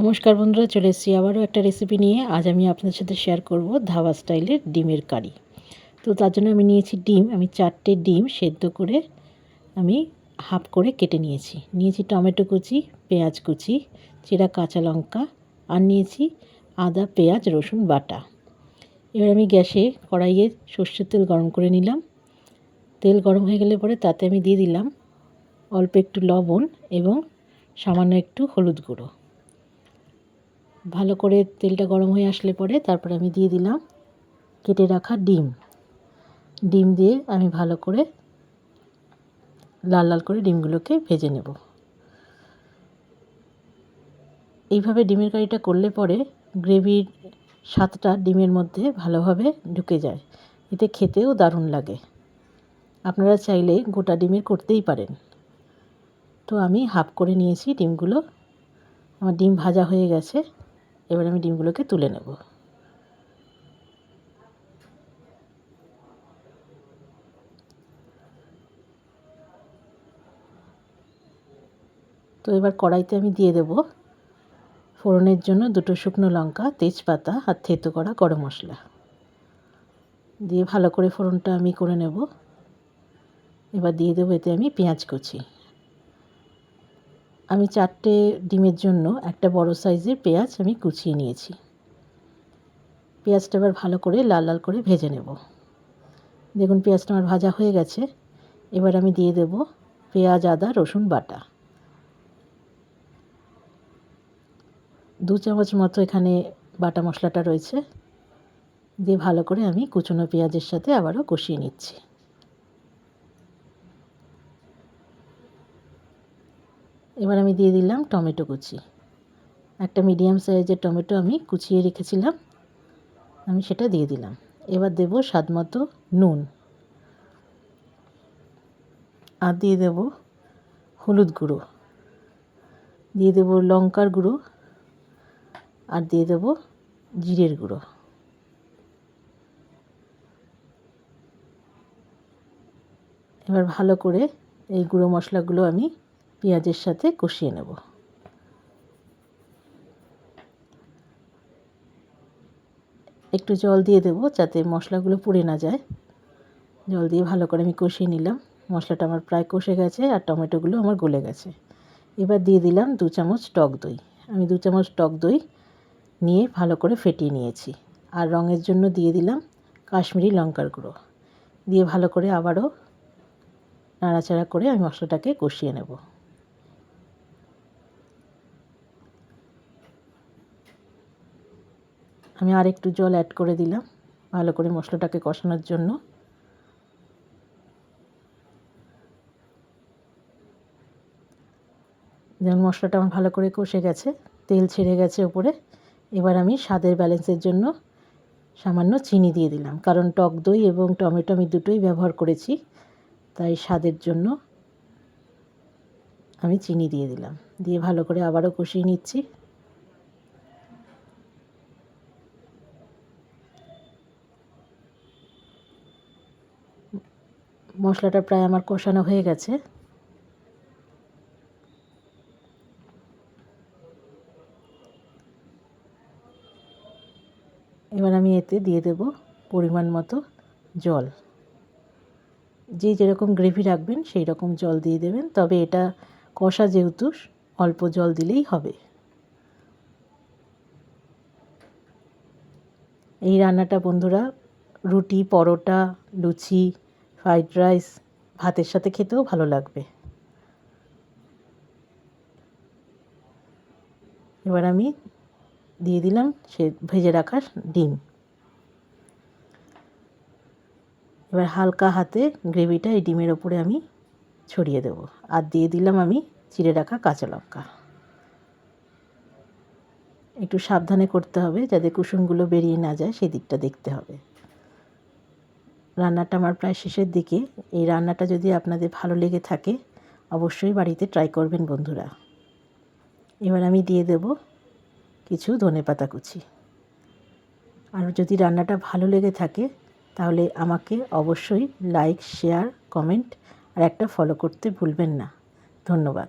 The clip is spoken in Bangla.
নমস্কার বন্ধুরা, চলে এসেছি আবারও একটা রেসিপি নিয়ে। আজ আমি আপনাদের সাথে শেয়ার করব ধাবা স্টাইলের ডিমের কারি। তো তার জন্য আমি নিয়েছি ডিম, আমি চারটে ডিম সেদ্ধ করে আমি হাফ করে কেটে নিয়েছি। নিয়েছি টমেটো কুচি, পেঁয়াজ কুচি, চিরা কাঁচা লঙ্কা, আর নিয়েছি আদা, পেঁয়াজ, রসুন বাটা। এবার আমি গ্যাসে কড়াইয়ে সর্ষের তেল গরম করে নিলাম। তেল গরম হয়ে গেলে পরে তাতে আমি দিয়ে দিলাম অল্প একটু লবণ এবং সামান্য একটু হলুদ গুঁড়ো। ভালো করে তেলটা গরম হয়ে আসলে পরে তারপর আমি দিয়ে দিলাম কেটে রাখা ডিম। ডিম দিয়ে আমি ভালো করে লাল লাল করে ডিমগুলোকে ভেজে নেব। এইভাবে ডিমের কারিটা করলে পরে গ্রেভির স্বাদটা ডিমের মধ্যে ভালোভাবে ঢুকে যায়। এতে খেতেও দারুণ লাগে। আপনারা চাইলে গোটা ডিমের করতেই পারেন। তো আমি হাফ করে নিয়েছি ডিমগুলো। আমার ডিম ভাজা হয়ে গেছে। এবার আমি ডিমগুলোকে তুলে নেব। তো এবার কড়াইতে আমি দিয়ে দেব ফোড়নের জন্য দুটো শুকনো লঙ্কা, তেজপাতা আর থেতো করা গরম মশলা। দিয়ে ভালো করে ফোড়নটা আমি করে নেব। এবার দিয়ে দেবো এতে আমি পেঁয়াজ কুচি। আমি চারটে ডিমের জন্য একটা বড় সাইজের পেঁয়াজ আমি কুচিয়ে নিয়েছি। পেঁয়াজটা এবার ভালো করে লাল লাল করে ভেজে নেব। দেখুন পেঁয়াজটা আমার ভাজা হয়ে গেছে। এবার আমি দিয়ে দেব পেঁয়াজ, আদা, রসুন বাটা। দু চামচ মতো এখানে বাটা মশলাটা রয়েছে। দিয়ে ভালো করে আমি কুচনো পেঁয়াজের সাথে আবারও কষিয়ে নিচ্ছি। এবার আমি দিয়ে দিলাম টমেটো কুচি। একটা মিডিয়াম সাইজের টমেটো আমি কুচিয়ে রেখেছিলাম, আমি সেটা দিয়ে দিলাম। এবার দেব স্বাদ মতো নুন। আর দিয়ে দেব হলুদ গুঁড়ো। দিয়ে দেব লঙ্কার গুঁড়ো। আর দিয়ে দেব জিরের গুঁড়ো। এবার ভালো করে এই গুঁড়ো মশলাগুলো আমি পেঁয়াজের সাথে কষিয়ে নেব। একটু জল দিয়ে দেবো যাতে মশলাগুলো পুড়ে না যায়। জল দিয়ে ভালো করে আমি কষিয়ে নিলাম। মশলাটা আমার প্রায় কষে গেছে আর টমেটোগুলো আমার গলে গেছে। এবার দিয়ে দিলাম দু চামচ টক দই। আমি দু চামচ টক দই নিয়ে ভালো করে ফেটিয়ে নিয়েছি। আর রঙের জন্য দিয়ে দিলাম কাশ্মীরি লঙ্কার গুঁড়ো। দিয়ে ভালো করে আবারও নাড়াচাড়া করে আমি মশলাটাকে কষিয়ে নেব। আমি আর একটু জল অ্যাড করে দিলাম, ভালো করে মশলাটাকে কষানোর জন্য। যেমন মশলাটা আমার ভালো করে কষে গেছে, তেল ছেড়ে গেছে ওপরে এবার আমি স্বাদের ব্যালেন্সের জন্য সামান্য চিনি দিয়ে দিলাম। কারণ টক দই এবং টমেটো আমি দুটোই ব্যবহার করেছি, তাই স্বাদের জন্য আমি চিনি দিয়ে দিলাম। দিয়ে ভালো করে আবারও কষিয়ে নিচ্ছি। মশলাটা প্রায় আমার কষানো হয়ে গেছে। এবার আমি এতে দিয়ে দেব পরিমাণ মতো জল। যে যেরকম গ্রেভি রাখবেন, সেই রকম জল দিয়ে দেবেন। তবে এটা কষা যেহেতু, অল্প জল দিলেই হবে। এই রান্নাটা বন্ধুরা, রুটি, পরোটা, লুচি ফ্রাইড রাইস ভাতের সাথে খেতেও ভালো লাগবে। এবার আমি দিয়ে দিলাম সে ভেজে রাখা ডিম। এবার হালকা হাতে গ্রেভিটা এই ডিমের ওপরে আমি ছড়িয়ে দেবো। আর দিয়ে দিলাম আমি চিড়ে রাখা কাঁচা লঙ্কা। একটু সাবধানে করতে হবে যাতে কুসুমগুলো বেরিয়ে না যায় সেই দিকটা দেখতে হবে। রান্নাটা আমার প্রায় শেষের দিকে। এই রান্নাটা যদি আপনাদের ভালো লেগে থাকে, অবশ্যই বাড়িতে ট্রাই করবেন বন্ধুরা। এবার আমি দিয়ে দেব কিছু ধনে পাতা কুচি। আর যদি রান্নাটা ভালো লেগে থাকে, তাহলে আমাকে অবশ্যই লাইক শেয়ার কমেন্ট আর একটা ফলো করতে ভুলবেন না। ধন্যবাদ।